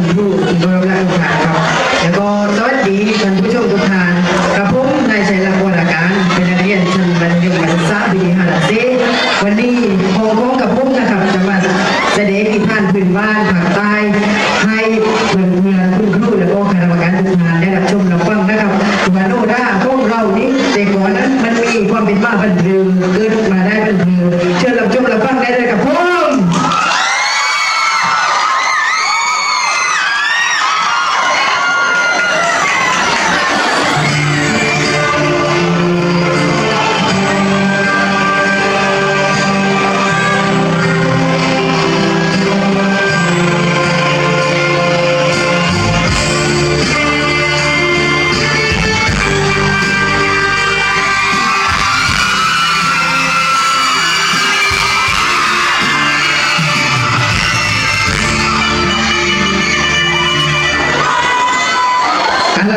do, do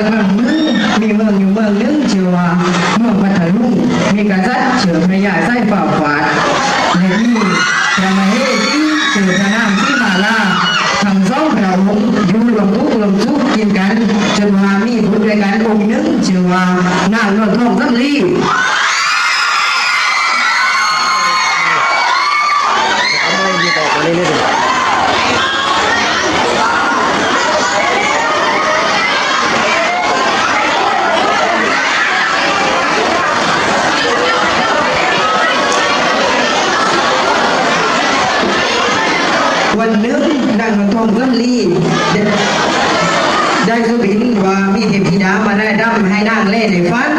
เมืองนึงมีเมืองอยู่เมืองนึงชื่อว่าเมืองพัทลุงมีกษัตริย์ชื่อพระยาไส้เป่าขวานในที่พระมเหสีชื่อพระนามที่มาลาทั้งสองพรวองอยู่รวมทุกข์รวมทุกข์กินกันจนว่ามีผู้ด้กันองค์นึงชื่อว่านางนวลทองสักลี มีเทพธิดามาได้ดั่มให้นางเล่ในฝัน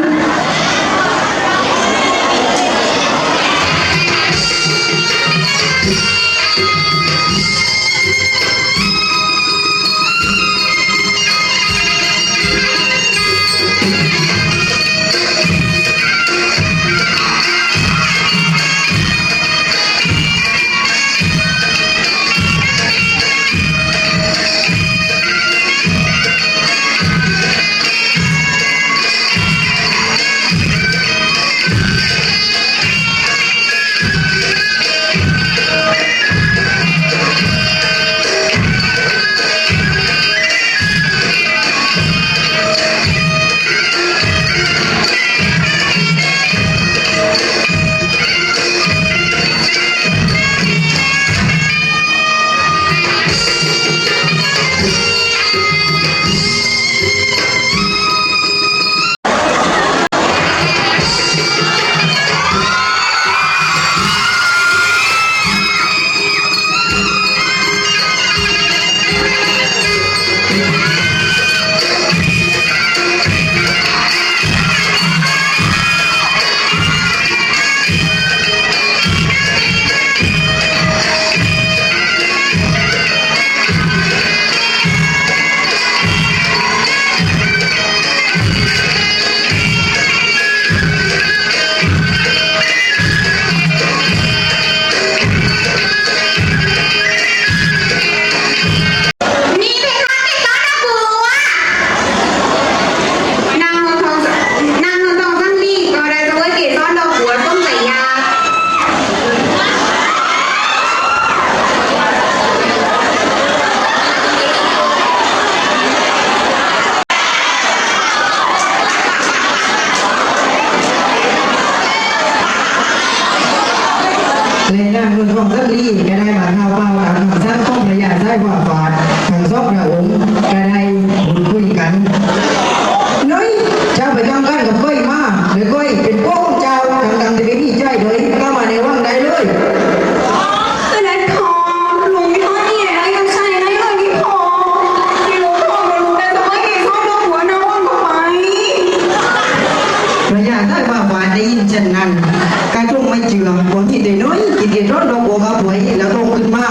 จริงหรอผมกินแต่น้อยกินแต่ร้อนดอกบัวกับหวยแล้วก็ขึ้นมา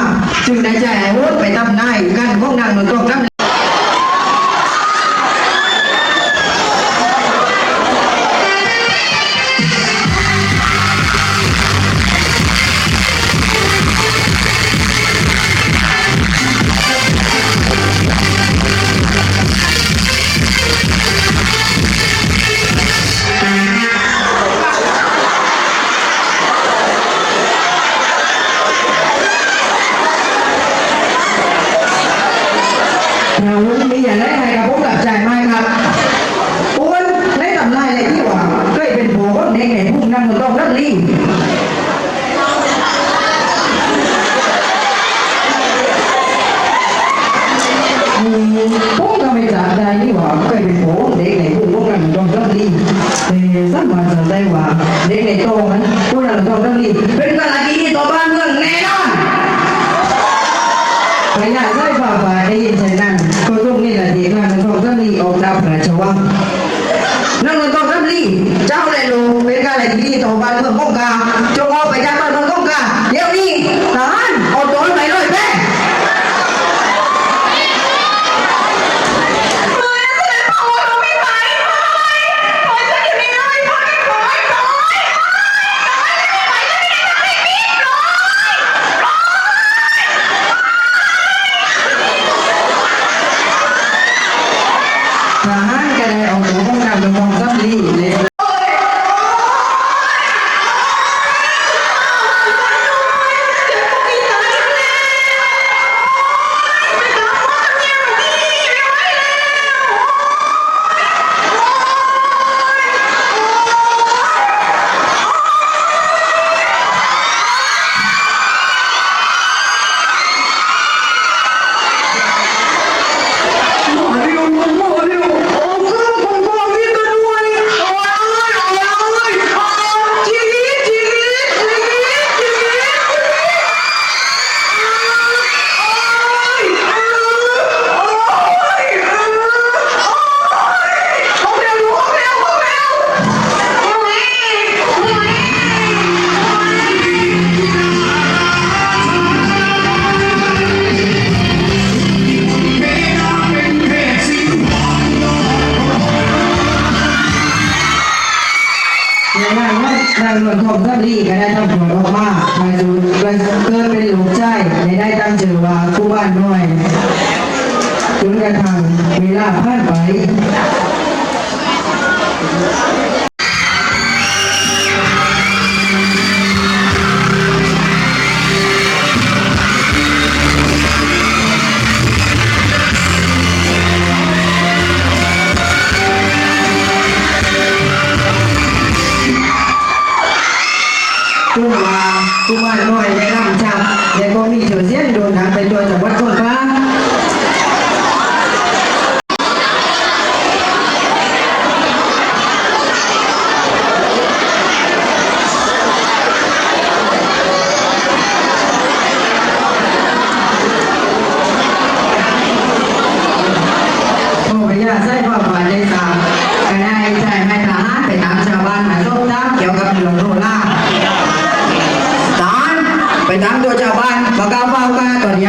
จึงได้ใจไอ้โหดไปทำนายกันพวกนางหนูต้องทำ ผมก็ไม่ทราบได้นี่ว่าเคยเป็นผัวของเด็กในพุ่งพวกนั่งบนโต๊ะนั่งรีแต่สักวันจะได้ว่าเด็กในโต๊ะนั้นพวกนั่งบนโต๊ะนั่งรีเป็นกะลากีที่ต่อบ้านเมืองแน่นอนไปไหนได้ฝ่าฝ่าได้ยินใจนั่นก็ต้องนี่แหละดีกว่านันทองสัลีออกดาวพระราชวังนั่งนันทองสัลี เจ้าเลยลูเป็นการอะไรที่ต่อบ้านเมืองก้องกาจงเอาไปจากบ้านเมืองก้องกาเดี๋ยวนี้นะานางนวลทองสัลีก็ได้ทำผลออกมาไปดูเกิดเป็นหลงใจในได้ตั้งเจอว่าคู่บ้านน้อยจนกระทั่งเวลาผ่านไป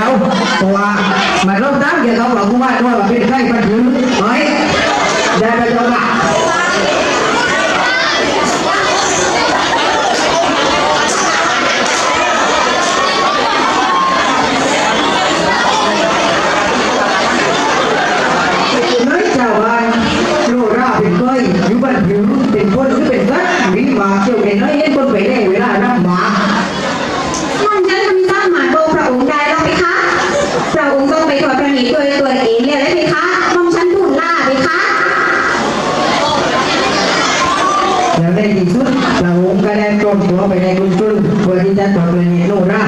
ล้วตัวมาเริ่มตั้งเกี่ยวกับหลวงพ่อด้วยว่าเป็นใครเป็นถึงเฮ้ยได้ไปจงละเได้ดีสุดเราองค์ก็ได้ตรงตัวไปในกุญจุนเพื่อที่จะตอบเรียนโนรา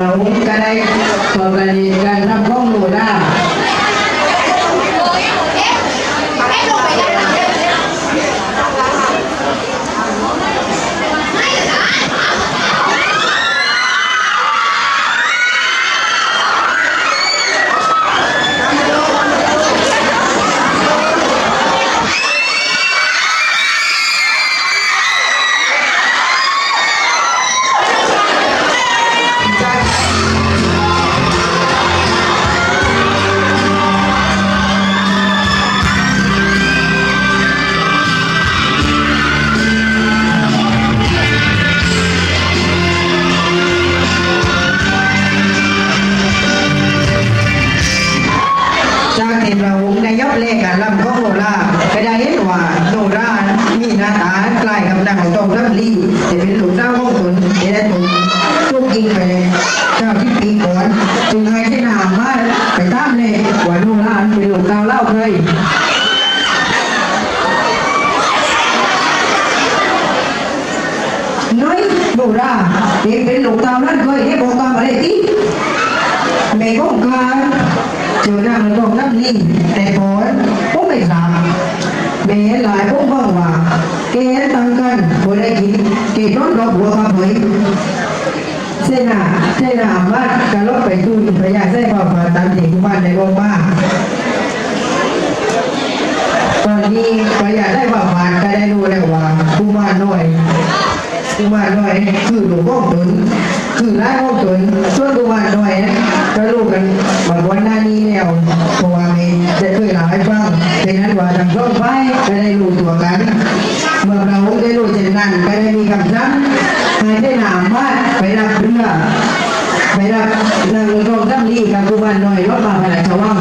พระองค์ก็ได้ตรวจเรียนการทำของโนรา นเดชตุนลูกินไปเจ้าที่ปีก่อนจึงให้ที่นามาไปตามเลยว่าลูกหลานไปหลงกาวเล่าเคยน้อยโบราเด็เป็นหลงกาวนั่นเคยได้บอกคามอะไรที่แม่ก็งกาเจอหน้ามันก็งนั่นนี่แต่ก่อนก็ไม่ทราบแม่หลาย กินเกน้องดอกบัวครับเฮ้ยเส้นหนาเส้นหนาบ้านการลบไปดูพยาเส้นความผ่าตามเด็กบ้านในโรงบ้านตอนนี้ประหยัดได้ประมมาก็ได้รู้แล้วว่าผู้บ้านน้อยผู้บ้านน้อยคือหลวงพ่อตุนคือร้านพ่อตุนส่วนผู้บ้านน้อยก็รู้กันว่าวันหน้านี้แล้วเพราะว่ามย์ได้เคยเล่าให้ฟังเป็นนั้นว่าทางช่องไฟก็ได้รู้ตัวกัน นนั้นก็ได้มีคำสั่งให้ได้นามว่าไปรับเรือไปรับนางรองท่านนี้กับผู้บ้านน้อยรถมาพระราชวัง